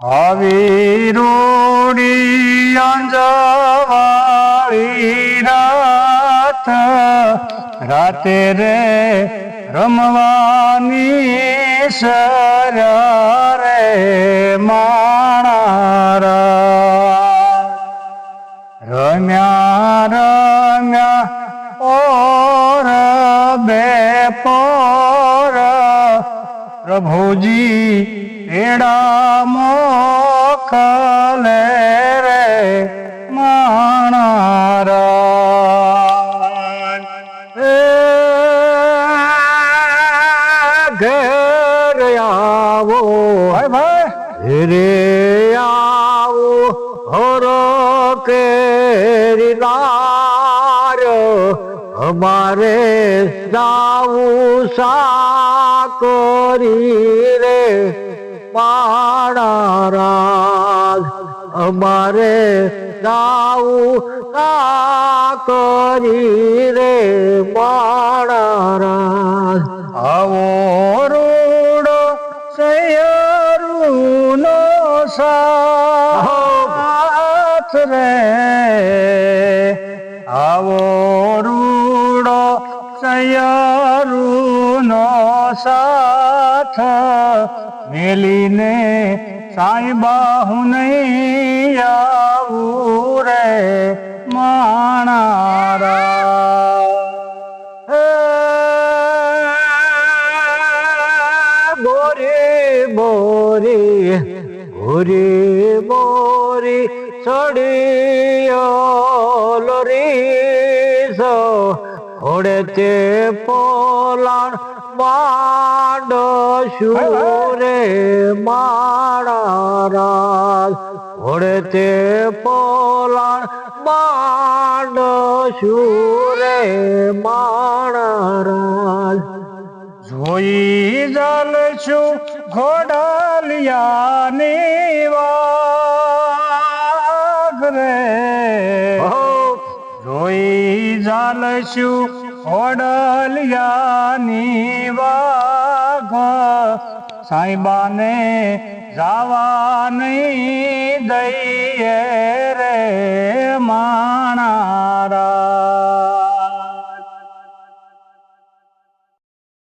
આવી રૂડી અંજવાળી રાત રાતે રે રમવાની સર્યા રે માણારા રમ્યા રમ્યા ઓર બે પોર પ્રભુજી એડા મોકલે માણારા ઘર આવો. હાય ભાઈ? રે આવો હોરો કેરી લાર. જાવું સાકોરી રે પાણારાજ અમારે જાવું કરી રે પાણારાજ આવો રૂડો સૈયરુનો સાથ રે. આવો રૂડો સૈયરુનો સાથ મેલીને સાંઈ બાહુ નહીં આવું રે માણારા બોરી બોરી બોરી બોરી સડિયો લોરી. તે પોલાણ માંડો શુરે માણારાજ ઓડે તે પોલાણ માંડો શુરે માણારાજ જોઈ જલ છું ઘોડાલિયાની વાઘ ઝાલશું ઓડલિયાની વાઘ. સાંઈબાને જાવા નહીં દઈએ.